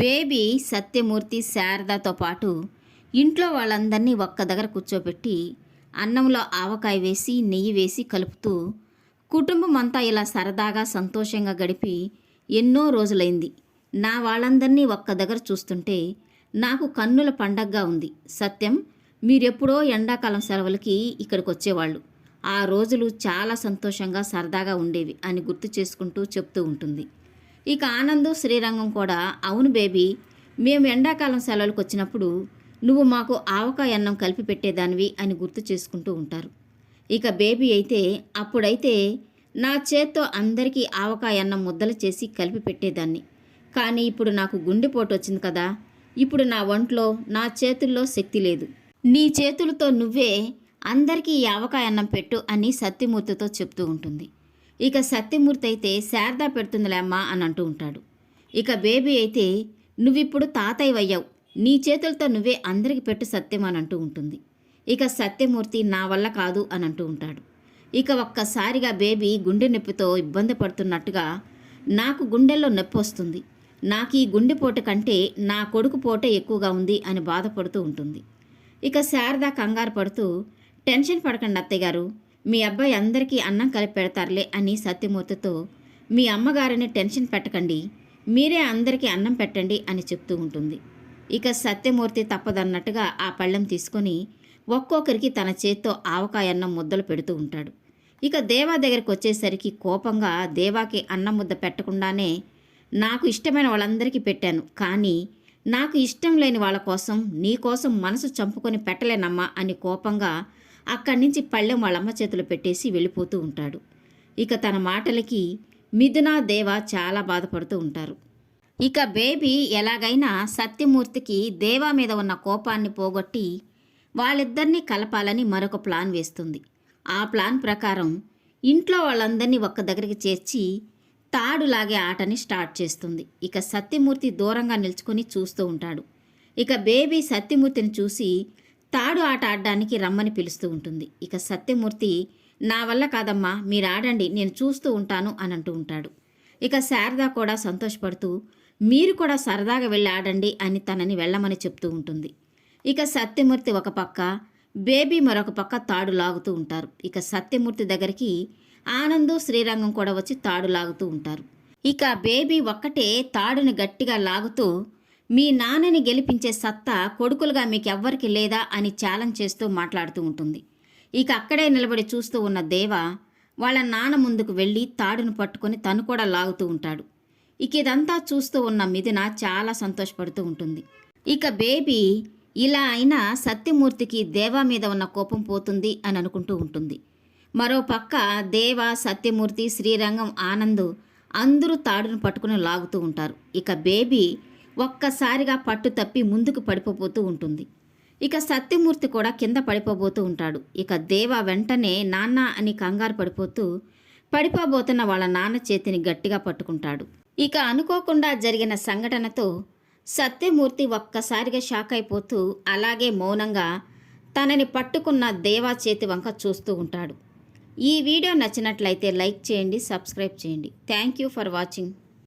Baby Satyamurthy శారదతో పాటు ఇంట్లో వాళ్ళందరినీ ఒక్క దగ్గర కూర్చోబెట్టి అన్నంలో ఆవకాయ వేసి నెయ్యి వేసి కలుపుతూ కుటుంబం అంతా ఇలా సరదాగా సంతోషంగా గడిపి ఎన్నో రోజులైంది. నా వాళ్ళందరినీ ఒక్క దగ్గర చూస్తుంటే నాకు కన్నుల పండగగా ఉంది. సత్యం మీరెప్పుడో ఎండాకాలం సెలవులకి ఇక్కడికి వచ్చేవాళ్ళు ఆ రోజులు చాలా సంతోషంగా సరదాగా ఉండేవి అని గుర్తు చేసుకుంటూ చెప్తూ ఉంటుంది. ఇక ఆనందు శ్రీరంగం కూడా అవును బేబీ మేము ఎండాకాలం సెలవులకు వచ్చినప్పుడు నువ్వు మాకు ఆవకాయ అన్నం కలిపి పెట్టేదానివి అని గుర్తు చేసుకుంటూ ఉంటారు. ఇక బేబీ అయితే అప్పుడైతే నా చేత్తో అందరికీ ఆవకాయ అన్నం ముద్దలు చేసి కలిపి పెట్టేదాన్ని. కానీ ఇప్పుడు నాకు గుండెపోటు వచ్చింది కదా ఇప్పుడు నా ఒంట్లో నా చేతుల్లో శక్తి లేదు. నీ చేతులతో నువ్వే అందరికీ ఈ ఆవకాయ అన్నం పెట్టు అని సత్యమూర్తితో చెప్తూ ఉంటుంది. ఇక సత్యమూర్తి అయితే శారదా పెడుతుందిలేమ్మా అని అంటూ ఉంటాడు. ఇక బేబీ అయితే నువ్విప్పుడు తాతయ్య అయ్యావు నీ చేతులతో నువ్వే అందరికి పెట్టు సత్యం అని అంటూ ఉంటుంది. ఇక సత్యమూర్తి నా వల్ల కాదు అని అంటూ ఉంటాడు. ఇక ఒక్కసారిగా బేబీ గుండె నొప్పితో ఇబ్బంది పడుతున్నట్టుగా నాకు గుండెల్లో నొప్పి వస్తుంది. నాకు ఈ గుండెపోటు కంటే నా కొడుకు పోటే ఎక్కువగా ఉంది అని బాధపడుతూ ఉంటుంది. ఇక శారద కంగారు పడుతూ టెన్షన్ పడకండి అత్తయ్య గారు. మీ అబ్బాయి అందరికీ అన్నం కలిపి పెడతారులే అని సత్యమూర్తితో మీ అమ్మగారిని టెన్షన్ పెట్టకండి మీరే అందరికీ అన్నం పెట్టండి అని చెప్తూ ఉంటుంది. ఇక సత్యమూర్తి తప్పదన్నట్టుగా ఆ పళ్ళెం తీసుకొని ఒక్కొక్కరికి తన చేత్తో ఆవకాయ అన్నం ముద్దలు పెడుతూ ఉంటాడు. ఇక దేవా దగ్గరికి వచ్చేసరికి కోపంగా దేవాకి అన్నం ముద్ద పెట్టకుండానే నాకు ఇష్టమైన వాళ్ళందరికీ పెట్టాను కానీ నాకు ఇష్టం లేని వాళ్ళ కోసం నీ కోసం మనసు చంపుకొని పెట్టలేనమ్మా అని కోపంగా అక్కడి నుంచి పళ్ళెం వాళ్ళమ్మ చేతులు పెట్టేసి వెళ్ళిపోతూ ఉంటాడు. ఇక తన మాటలకి మిథునా దేవ చాలా బాధపడుతూ ఉంటారు. ఇక బేబీ ఎలాగైనా సత్యమూర్తికి దేవా మీద ఉన్న కోపాన్ని పోగొట్టి వాళ్ళిద్దరినీ కలపాలని మరొక ప్లాన్ వేస్తుంది. ఆ ప్లాన్ ప్రకారం ఇంట్లో వాళ్ళందరినీ ఒక్క దగ్గరికి చేర్చి తాడు లాగే ఆటని స్టార్ట్ చేస్తుంది. ఇక సత్యమూర్తి దూరంగా నిల్చుకొని చూస్తూ ఉంటాడు. ఇక బేబీ సత్యమూర్తిని చూసి తాడు ఆట ఆడడానికి రమ్మని పిలుస్తూ ఉంటుంది. ఇక సత్యమూర్తి నా వల్ల కాదమ్మా మీరు ఆడండి నేను చూస్తూ ఉంటాను అని అంటూ ఉంటాడు. ఇక శారద కూడా సంతోషపడుతూ మీరు కూడా సరదాగా వెళ్ళి ఆడండి అని తనని వెళ్ళమని చెప్తూ ఉంటుంది. ఇక సత్యమూర్తి ఒక పక్క బేబీ మరొక పక్క తాడు లాగుతూ ఉంటారు. ఇక సత్యమూర్తి దగ్గరికి ఆనందు శ్రీరంగం కూడా వచ్చి తాడు లాగుతూ ఉంటారు. ఇక బేబీ ఒక్కటే తాడుని గట్టిగా లాగుతూ మీ నాన్నని గెలిపించే సత్తా కొడుకులుగా మీకు ఎవ్వరికి లేదా అని ఛాలెంజ్ చేస్తూ మాట్లాడుతూ ఉంటుంది. ఇక అక్కడే నిలబడి చూస్తూ ఉన్న దేవ వాళ్ళ నాన్న ముందుకు వెళ్ళి తాడును పట్టుకొని తను కూడా లాగుతూ ఉంటాడు. ఇక ఇదంతా చూస్తూ ఉన్న మిథున చాలా సంతోషపడుతూ ఉంటుంది. ఇక బేబీ ఇలా అయినా సత్యమూర్తికి దేవా మీద ఉన్న కోపం పోతుంది అని అనుకుంటూ ఉంటుంది. మరో పక్క దేవ సత్యమూర్తి శ్రీరంగం ఆనంద్ అందరూ తాడును పట్టుకుని లాగుతూ ఉంటారు. ఇక బేబీ ఒక్కసారిగా పట్టు తప్పి ముందుకు పడిపోతూ ఉంటుంది. ఇక సత్యమూర్తి కూడా కింద పడిపోబోతూ ఉంటాడు. ఇక దేవ వెంటనే నాన్న అని కంగారు పడిపోతూ పడిపోబోతున్న వాళ్ళ నాన్న చేతిని గట్టిగా పట్టుకుంటాడు. ఇక అనుకోకుండా జరిగిన సంఘటనతో సత్యమూర్తి ఒక్కసారిగా షాక్ అయిపోతూ అలాగే మౌనంగా తనని పట్టుకున్న దేవా చేతి వంక చూస్తూ ఉంటాడు. ఈ వీడియో నచ్చినట్లయితే లైక్ చేయండి సబ్స్క్రైబ్ చేయండి. Thank you for watching.